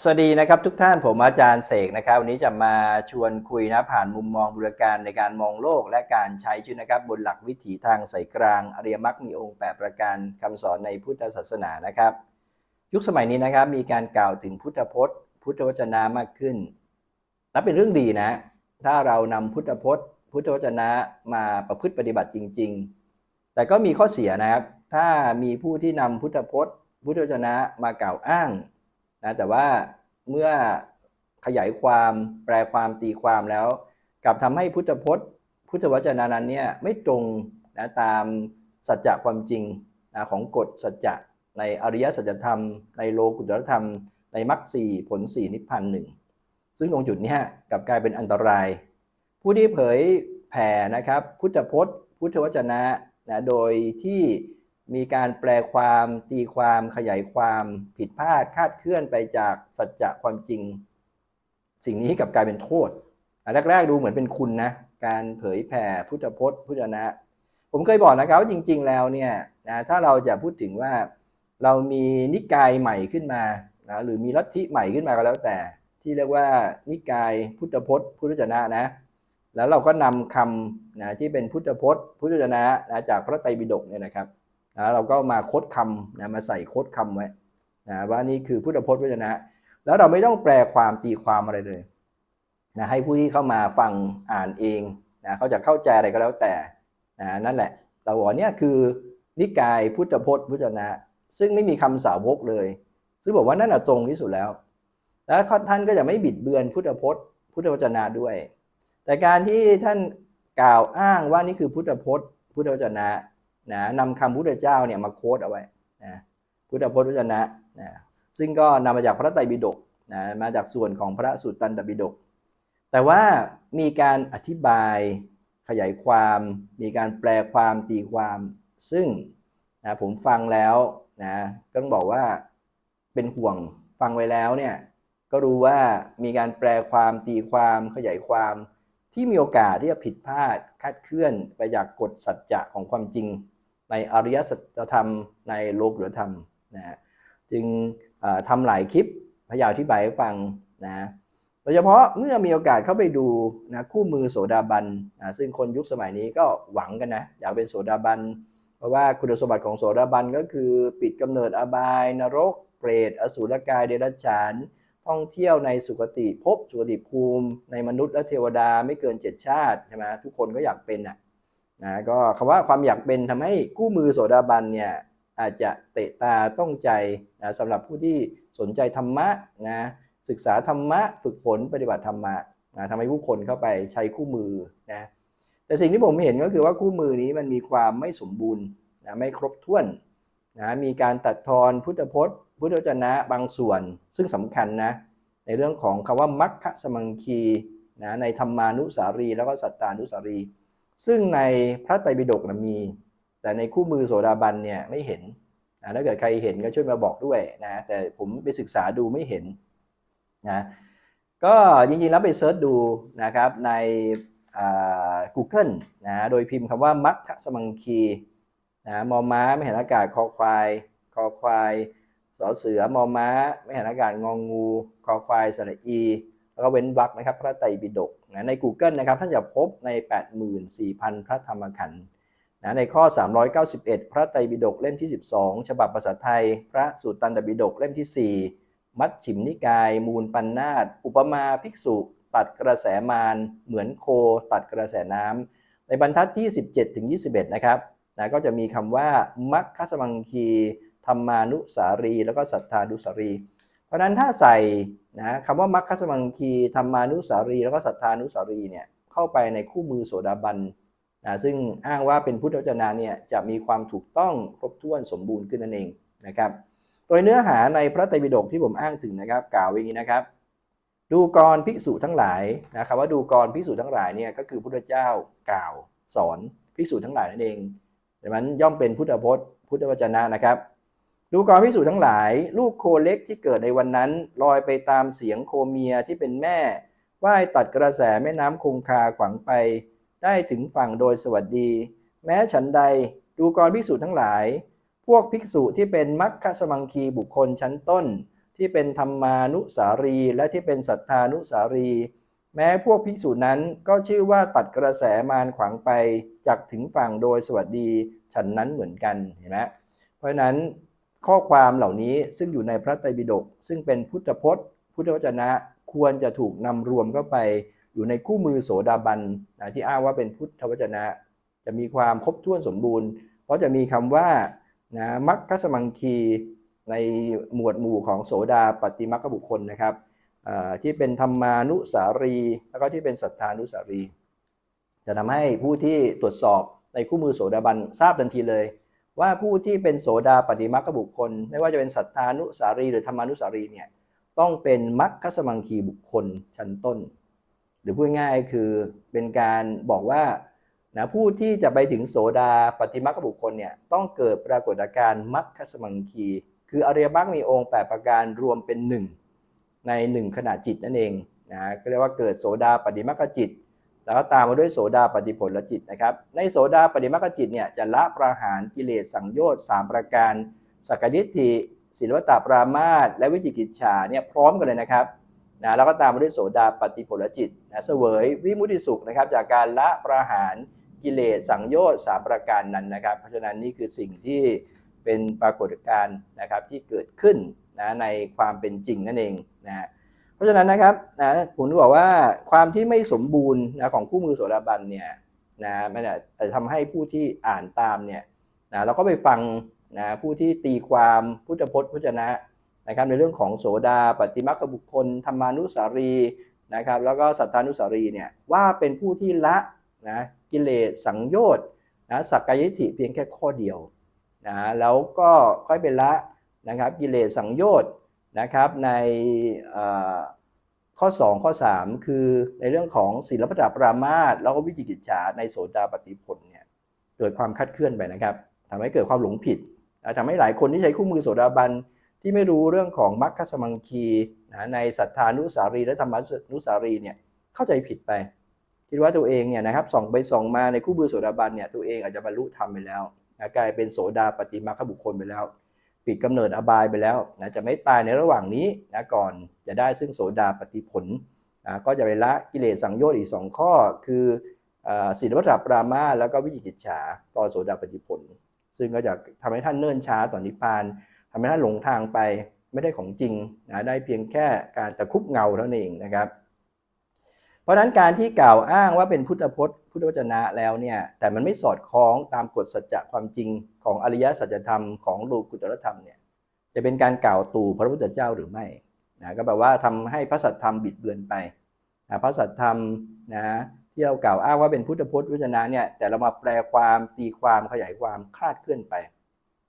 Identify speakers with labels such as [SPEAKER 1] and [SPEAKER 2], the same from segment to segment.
[SPEAKER 1] สวัสดีนะครับทุกท่านผมอาจารย์เสกนะครับ วันนี้จะมาชวนคุยนะผ่านมุมมองบุรการในการมองโลกและการใช้ชีวิตนะครับ บนหลักวิถีทางสายกลาง อริยมรรคมีองค์ 8 ประการคำสอนในพุทธศาสนานะครับ ยุคสมัยนี้นะครับมีการกล่าวถึงพุทธพจน์ พุทธวจนะมากขึ้นนับเป็นเรื่องดีนะ ถ้าเรานำพุทธพจน์ พุทธวจนะมาประพฤติปฏิบัติจริง ๆ แต่ก็มีข้อเสียนะครับ ถ้ามีผู้ที่นำพุทธพจน์ พุทธวจนะมากล่าวอ้าง นะแต่ว่าเมื่อขยายความแปลความตีความแล้วกลับทำให้พุทธพจน์ พุทธวจนะนั้นเนี่ยไม่ตรงนะตามสัจจะความจริงนะของกฎสัจจะในอริยสัจธรรม ในโลกุตตรธรรม ในมรรคสี่ผลสี่นิพพานหนึ่งซึ่งตรงจุดเนี้ยกลับกลายเป็นอันตราย ผู้ที่เผยแผ่นะครับ พุทธพจน์ พุทธวจนะนะโดยที่ มีการแปลความตีความขยายความผิดพลาดคาดเคลื่อนไปจากสัจจะความจริง สิ่งนี้กลับกลายเป็นโทษอะแรกๆดูเหมือนเป็นคุณนะ การเผยแผ่พุทธพจน์พุทธนะ ผมเคยบอกนะครับว่าจริง ๆ แล้วเนี่ยนะถ้าเราจะพูดถึงว่าเรามีนิกายใหม่ขึ้นมานะหรือมีลัทธิใหม่ขึ้นมาก็แล้วแต่ ที่เรียกว่านิกายพุทธพจน์ พุทธจนะนะ แล้วเราก็นำคำนะที่เป็นพุทธพจน์ พุทธจนะนะจากพระไตรปิฎกเนี่ยนะครับ นะเราก็มาคดคำนะมาใส่คดคำไว้นะว่านี่คือพุทธพจน์วจนะ แล้วเราไม่ต้องแปลความตีความอะไรเลยนะให้ผู้ที่เข้ามาฟังอ่านเองนะเขาจะเข้าใจอะไรก็แล้วแต่นะนั่นแหละ เราบอกเนี่ยคือนิกายพุทธพจน์พุทธนะ ซึ่งไม่มีคำสาวกเลย ซึ่งบอกว่านั่นแหะตรงที่สุดแล้ว แล้วท่านก็จะไม่บิดเบือนพุทธพจน์ พุทธวจนะด้วย แต่การที่ท่านกล่าวอ้างว่านี่คือพุทธพจน์ พุทธวจนะ นะนำคำพุทธเจ้าเนี่ยมาโค้ดเอาไว้นะพุทธพจน์วจนะนะซึ่งก็นำมาจากพระไตรปิฎกนะมาจากส่วนของพระสุตตันตปิฎกแต่ว่ามีการอธิบายขยายความ มีการแปลความตีความ ซึ่งนะผมฟังแล้วนะต้องบอกว่าเป็นห่วงฟังไว้แล้วเนี่ยก็รู้ว่ามีการแปลความตีความขยายความที่มีโอกาสที่จะผิดพลาดคาดเคลื่อนไปจากกฎสัจจะของความจริง ในอริยสัจธรรมในโลกุตธรรมนะจึงทำหลายคลิปพยายามอธิบายให้ฟังนะโดยเฉพาะเมื่อมีโอกาสเข้าไปดูนะคู่มือโสดาบันนะซึ่งคนยุคสมัยนี้ก็หวังกันนะอยากเป็นโสดาบันเพราะว่าคุณสมบัติของโสดาบันก็คือ ปิดกำเนิดอบายนรก เปรตอสุรกายเดรัจฉาน ท่องเที่ยวในสุคติภพสุคติภูมิ ในมนุษย์และเทวดาไม่เกินเจ็ดชาติใช่ไหมทุกคนก็อยากเป็นอะ นะก็คำว่าความอยากเป็นทำให้กู้มือโสดาบันเนี่ยอาจจะเตะตาต้องใจนะสำหรับผู้ที่สนใจธรรมะนะศึกษาธรรมะฝึกฝนปฏิบัติธรรมะนะทำให้ผู้คนเข้าไปใช้คู่มือนะแต่สิ่งที่ผมเห็นก็คือว่าคู่มือนี้มันมีความไม่สมบูรณ์นะไม่ครบถ้วนนะมีการตัดทอนพุทธพจน์ พุทธวจนะบางส่วนซึ่งสำคัญนะในเรื่องของคำว่ามัคคสมังคีนะในธรรมานุสารี แล้วก็สัตตานุสารี ซึ่งในพระไตรปิฎกนะมี แต่ในคู่มือโสดาบันเนี่ยไม่เห็นนะถ้าเกิดใครเห็นก็ช่วยมาบอกด้วยนะแต่ผมไปศึกษาดูไม่เห็นนะก็จริงๆแล้วไปเซิร์ชดูนะครับใน Google นะโดยพิมพ์คำว่ามัคคะสมังคีนะมอม้าไม่เห็นอากาศคอควายคอควายสอเสือมอม้า ไม่เห็นอากาศงองงู คอควายสระอี แล้วก็เว้นวรรคนะครับพระไตรปิฎกนะใน Google นะครับท่านจะพบใน 84,000 พระธรรมขันธ์นะในข้อ 391 พระไตรปิฎกเล่มที่ 12 ฉบับภาษาไทย พระสูตรตันตปิฎกเล่มที่ 4 มัชฉิมนิกาย มูลปันนาตอุปมาภิกษุ ตัดกระแสมารเหมือนโค ตัดกระแสน้ำในบรรทัดที่ 17ถึง21 นะครับนะก็จะมีคำว่ามัคคสมังคีธรรมานุสารี แล้วก็สัทธานุสารี ราะนั้นถ้าใส่นะคำว่ามัคคะสมังคีธรรมานุสารี แล้วก็สัทธานุสารีเนี่ยเข้าไปในคู่มือโสดาบันนะซึ่งอ้างว่าเป็นพุทธวจนะเนี่ยจะมีความถูกต้องครบถ้วนสมบูรณ์ขึ้นนั่นเองนะครับ โดยเนื้อหาในพระไตรปิฎกที่ผมอ้างถึงนะครับ กล่าวไว้อย่างนี้นะครับ ดูกรภิกษุทั้งหลายนะครับว่าดูกรภิกษุทั้งหลายเนี่ยก็คือพุทธเจ้ากล่าวสอนภิกษุทั้งหลายนั่นเองดังนั้นย่อมเป็นพุทธพจน์ พุทธวจนะนะครับ ดูกรพิสูจน์ทั้งหลาย ลูกโคเล็กที่เกิดในวันนั้นลอยไปตามเสียงโคเมียที่เป็นแม่ว่ายตัดกระแสแม่น้ำคงคาขวางไป ได้ถึงฝั่งโดยสวัสดี แม้ฉันใดดูกรพิสูจน์ทั้งหลาย พวกภิกษุที่เป็นมัคคสมังคีบุคคลชั้นต้น ที่เป็นธรรมานุสารีและที่เป็นสัทธานุสารี แม้พวกภิกษุนั้นก็ชื่อว่าตัดกระแสมารขวางไปจากถึงฝั่งโดยสวัสดี ฉันนั้นเหมือนกันเห็นไหมเพราะฉะนั้น ข้อความเหล่านี้ซึ่งอยู่ในพระไตรปิฎกซึ่งเป็นพุทธพจน์ พุทธวจนะควรจะถูกนำรวมเข้าไปอยู่ในคู่มือโสดาบันนะที่อ้างว่าเป็นพุทธวจนะ จะมีความครบถ้วนสมบูรณ์ เพราะจะมีคำว่านะมัคคสมังคีในหมวดหมู่ของโสดาปฏิมัคคบุคคลนะครับที่เป็นธรรมานุสารี แล้วก็ที่เป็นสัทธานุสารี จะทำให้ผู้ที่ตรวจสอบในคู่มือโสดาบันทราบทันทีเลย ว่าผู้ที่เป็นโสดาปฏิมัคคบุคคล ไม่ว่าจะเป็นสัทธานุสารีหรือธรรมานุสารีเนี่ยต้องเป็นมัคคสมังคีบุคคลชั้นต้น หรือพูดง่ายๆคือเป็นการบอกว่านะผู้ที่จะไปถึงโสดาปฏิมัคคบุคคลเนี่ยต้องเกิดปรากฏการณ์มัคคสมังคี คืออริยมรรคมีองค์ 8 ประการรวมเป็นหนึ่งใน1ขณะจิตนั่นเองนะก็เรียกว่าเกิดโสดาปฏิมัคคจิต แล้วก็ตามมาด้วยโสดาปฏิผลจิตนะครับ ในโสดาปฏิมัคคจิตเนี่ยจะละประหารกิเลสสังโยชน์3ประการ สักดิธิศิลวตาปรามาสและวิจิกิจฉาเนี่ยพร้อมกันเลยนะครับนะแล้วก็ตามมาด้วยโสดาปฏิผลจิตนะเสวยวิมุติสุขนะครับ จากการละประหารกิเลสสังโยชน์สามประการนั้นนะครับ เพราะฉะนั้นนี่คือสิ่งที่เป็นปรากฏการณ์นะครับที่เกิดขึ้นนะในความเป็นจริงนั่นเองนะ ราะฉะนั้นนะครับนะผมบอกว่าความที่ไม่สมบูรณ์นะของคู่มือโสดาบันเนี่ยนะมันอาจจะทำให้ผู้ที่อ่านตามเนี่ยนะเราก็ไปฟังนะผู้ที่ตีความพุทธพจน์พจนะนะครับในเรื่องของโสดาปฏิมัคบุคคล ธรรมานุสารีนะครับแล้วก็สัทธานุสารีเนี่ยว่าเป็นผู้ที่ละนะกิเลสสังโยชน์นะสักกายทิฏฐิเพียงแค่ข้อเดียวนะแล้วก็ค่อยเป็นละนะครับกิเลสสังโยชน์ นะครับในเอ่อข้อ 2 ข้อ 3 คือในเรื่องของศีลปตปรามาสแล้วก็วิจิกิจฉาในโสดาปฏิผลเนี่ยเกิดความคัดเคลื่อนไปนะครับทำให้เกิดความหลงผิดนะทำให้หลายคนที่ใช้คู่มือโสดาบันที่ไม่รู้เรื่องของมัคคสมังคีนะในสัทธานุสารีและธรรมานุสารีเนี่ยเข้าใจผิดไป คิดว่าตัวเองเนี่ยนะครับส่องไปส่องมาในคู่บือโสดาบันเนี่ยตัวเองอาจจะบรรลุธรรมไปแล้วนะกลายเป็นโสดาปฏิมาคบุคคลไปแล้ว ปิดกำเนิดอบายไปแล้วนะจะไม่ตายในระหว่างนี้นะก่อนจะได้ซึ่งโสดาปฏิผลนะก็จะไปละกิเลสสังโยชน์อีกสองข้อ คือศีลวัตรปรามาแล้วก็วิจิกิจฉาตอนโสดาปฏิผล ซึ่งก็จะทำให้ท่านเนิ่นช้าต่อนนิพพานทำให้ท่านหลงทางไปไม่ได้ของจริงนะได้เพียงแค่การตะคุบเงาเท่านั้นเองนะครับ เพราะฉะนั้นการที่กล่าวอ้างว่าเป็นพุทธพจน์ พุทธวจนะแล้วเนี่ยแต่มันไม่สอดคล้องตามกฎสัจจะความจริงของอริยสัจธรรมของโลกุตรธรรมเนี่ยจะเป็นการกล่าวตู่พระพุทธเจ้าหรือไม่นะก็แปลว่าทำให้พระสัจธรรมบิดเบือนไปนะพระสัจธรรมนะที่เรากล่าวอ้างว่าเป็นพุทธพจน์พุทธวจนะเนี่ยแต่เรามาแปลความตีความขยายความคลาดเคลื่อนไป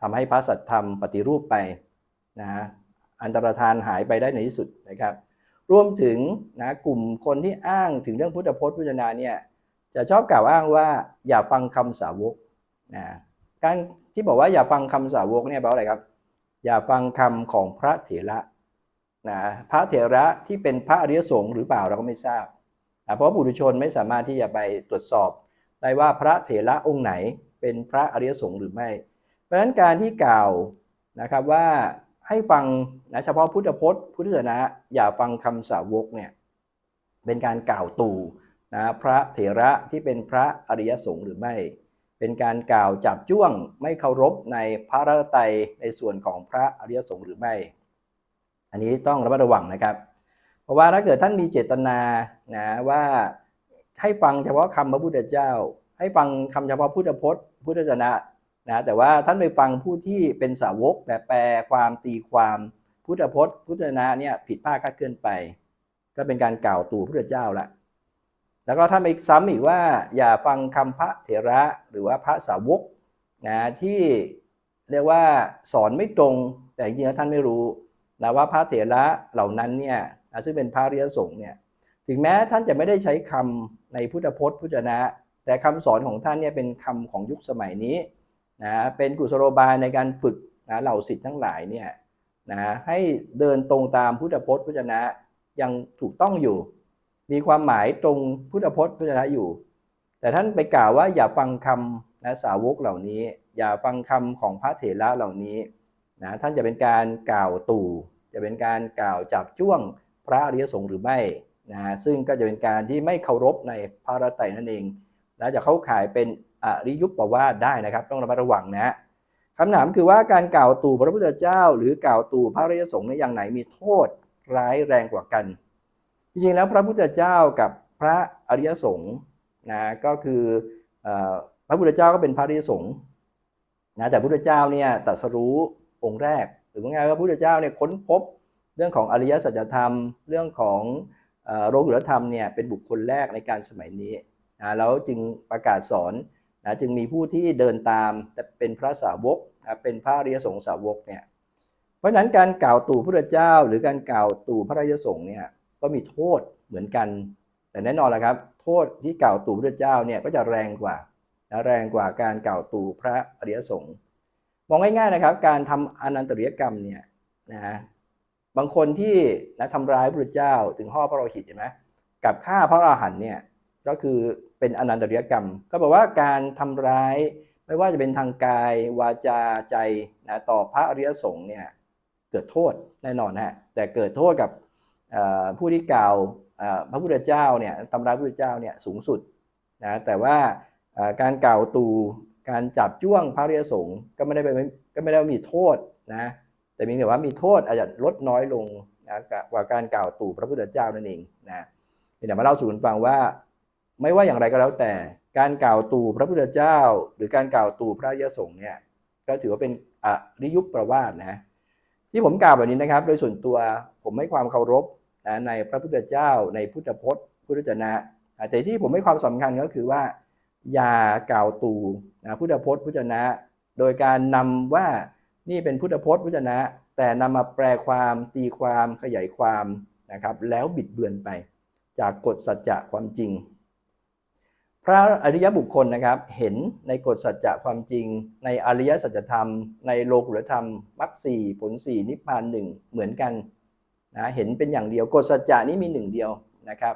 [SPEAKER 1] ทำให้พระสัทธรรมปฏิรูปไปนะอันตรธานหายไปได้ในที่สุดนะครับ รวมถึงนะกลุ่มคนที่อ้างถึงเรื่องพุทธพจน์พุทธนาเนี่ยจะชอบกล่าวอ้างว่าอย่าฟังคำสาวกนะการที่บอกว่าอย่าฟังคำสาวกเนี่ยแปลว่าอะไรครับ อย่าฟังคำของพระเถระนะพระเถระที่เป็นพระอริยสงฆ์หรือเปล่าเราก็ไม่ทราบนะเพราะปุถุชนไม่สามารถที่จะไปตรวจสอบได้ว่าพระเถระองค์ไหนเป็นพระอริยสงฆ์หรือไม่ เพราะฉะนั้นการที่กล่าวนะครับว่า ให้ฟังนะเฉพาะพุทธพจน์ พุทธศาสนาอย่าฟังคำสาวกเนี่ยเป็นการกล่าวตู่นะพระเถระที่เป็นพระอริยสงฆ์หรือไม่ เป็นการกล่าวจับจ้วงไม่เคารพในพระรัตนตรัยในส่วนของพระอริยสงฆ์หรือไม่ อันนี้ต้องระมัดระวังนะครับ เพราะว่าถ้าเกิดท่านมีเจตนานะว่าให้ฟังเฉพาะคำพระพุทธเจ้า ให้ฟังคำเฉพาะพุทธพจน์ พุทธศาสนา นะแต่ว่าท่านไปฟังผู้ที่เป็นสาวกแต่แปลความตีความพุทธพจน์ พุทธนะเนี่ยผิดพลาดคลาดเคลื่อนไป ก็เป็นการกล่าวตู่พระเจ้าละแล้วก็ท่านไปซ้ำอีกว่า อย่าฟังคำพระเถระหรือว่าพระสาวกนะที่เรียกว่าสอนไม่ตรงแต่จริงๆแล้วท่านไม่รู้นะว่าพระเถระเหล่านั้นเนี่ยนะซึ่งเป็นพระริยสงฆ์เนี่ยถึงแม้ท่านจะไม่ได้ใช้คำในพุทธพจน์พุทธนะ แต่คำสอนของท่านเนี่ยเป็นคำของยุคสมัยนี้ นะเป็นกุศโลบายในการฝึกนะเหล่าสิทธิ์ทั้งหลายเนี่ยนะให้เดินตรงตามพุทธพจน์พุทธนะยังถูกต้องอยู่ มีความหมายตรงพุทธพจน์พุทธนะอยู่ แต่ท่านไปกล่าวว่าอย่าฟังคำนะสาวกเหล่านี้ อย่าฟังคำของพระเถระเหล่านี้นะท่านจะเป็นการกล่าวตู่ จะเป็นการกล่าวจับจ้วงพระอริยสงฆ์หรือไม่นะซึ่งก็จะเป็นการที่ไม่เคารพในพระรัตไตรนั่นเองนะจะเข้าข่ายเป็น อริยุปปวาทได้นะครับ ต้องระมัดระวังนะคำถามคือว่าการกล่าวตู่พระพุทธเจ้า หรือกล่าวตู่พระริยสงฆ์ในอย่างไหนมีโทษร้ายแรงกว่ากัน จริงๆแล้วพระพุทธเจ้ากับพระอริยสงฆ์นะก็คืออพระพุทธเจ้าก็เป็นพระอริยสงฆ์นะแต่พระพุทธเจ้าเนี่ยตรัสรู้องค์แรกหรือว่าไงว่าพระพุทธเจ้าเนี่ยค้นพบเรื่องของอริยสัจธรรม เรื่องของอโลกุตธรรมเนี่ยเป็นบุคคลแรกในการสมัยนี้นะแล้วจึงประกาศสอน นะจึงมีผู้ที่เดินตามแต่เป็นพระสาวกนะเป็นพระอริยสงฆ์สาวกเนี่ยเพราะฉะนั้นการกล่าวตู่พระเจ้า หรือการกล่าวตู่พระอริยสงฆ์เนี่ยก็มีโทษเหมือนกัน แต่แน่นอนละครับ โทษที่กล่าวตู่พระเจ้าเนี่ยก็จะแรงกว่านะแรงกว่าการกล่าวตู่พระอริยสงฆ์มองง่ายๆนะครับ การทำอนันตริยกรรมเนี่ยนะบางคนที่นะทำร้ายพระเจ้าถึงห่อพระโลหิตเห็นไหมกับฆ่าพระอรหันต์เนี่ยก็คือ เป็นอนันตริยกรรม ก็แปลว่าการทำร้ายไม่ว่าจะเป็นทางกายวาจาใจนะต่อพระอริยสงฆ์เนี่ยเกิดโทษแน่นอนฮะแต่เกิดโทษกับผู้ที่กล่าวพระพุทธเจ้าเนี่ยตำราพระพุทธเจ้าเนี่ยสูงสุดนะแต่ว่าการกล่าวตูการจับจ้วงพระอริยสงฆ์ก็ไม่ได้เป็นก็ไม่ได้มีโทษนะแต่มีแต่ว่ามีโทษอาจจะลดน้อยลงนะกว่าการกล่าวตู่พระพุทธเจ้านั่นเองนะเดี๋ยวมาเล่าสู่กันฟังว่า ไม่ว่าอย่างไรก็แล้วแต่ การกล่าวตู่พระพุทธเจ้า หรือการกล่าวตู่พระอริยสงฆ์เนี่ยก็ถือว่าเป็นอริยุปประวาสนะที่ผมกล่าวแบบนี้นะครับ โดยส่วนตัวผมให้ความเคารพนะในพระพุทธเจ้า ในพุทธพจน์ พุทธจนะอ่าแต่ที่ผมให้ความสำคัญก็คือว่า อย่ากล่าวตูนะพุทธพจน์พุทธจนะ โดยการนำว่านี่เป็นพุทธพจน์พุทธจนะ แต่นำมาแปลความตีความขยายความนะครับ แล้วบิดเบือนไป จากกฎสัจจะความจริง พระอริยบุคคลนะครับเห็นในกฎสัจจะความจริง ในอริยสัจธรรม ในโลกุตธรรมมรรคสี่ผลสี่นิพพานหนึ่งเหมือนกันนะเห็นเป็นอย่างเดียวกฎสัจจะนี้มีหนึ่งเดียวนะครับ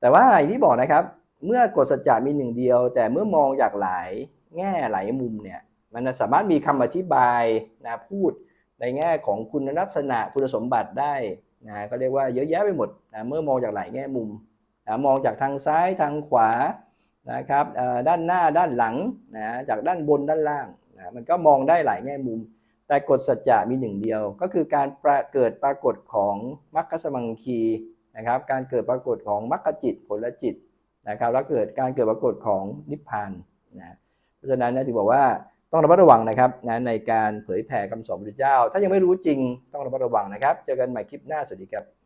[SPEAKER 1] แต่ว่าอย่างที่บอกนะครับ เมื่อกฎสัจจะมีหนึ่งเดียว แต่เมื่อมองจากหลายแง่หลายมุมเนี่ยมันสามารถมีคำอธิบายนะพูดในแง่ของคุณลักษณะคุณสมบัติได้นะก็เรียกว่าเยอะแยะไปหมดนะเมื่อมองจากหลายแง่มุมนะมองจากทางซ้ายทางขวา นะครับด้านหน้าด้านหลังนะจากด้านบนด้านล่างนะมันก็มองได้หลายแง่มุม แต่กฎสัจจะมีหนึ่งเดียว ก็คือการประเกิดปรากฏของมรรคสมังคีนะครับการเกิดปรากฏของมรรคจิตผลจิตนะครับแล้วเกิดการเกิดปรากฏของนิพพานนะเพราะฉะนั้นนะถึงบอกว่าต้องระมัดระวังนะครับนะในการเผยแผ่คำสอนพระพุทธเจ้า ถ้ายังไม่รู้จริงต้องระมัดระวังนะครับ เจอกันใหม่คลิปหน้า สวัสดีครับ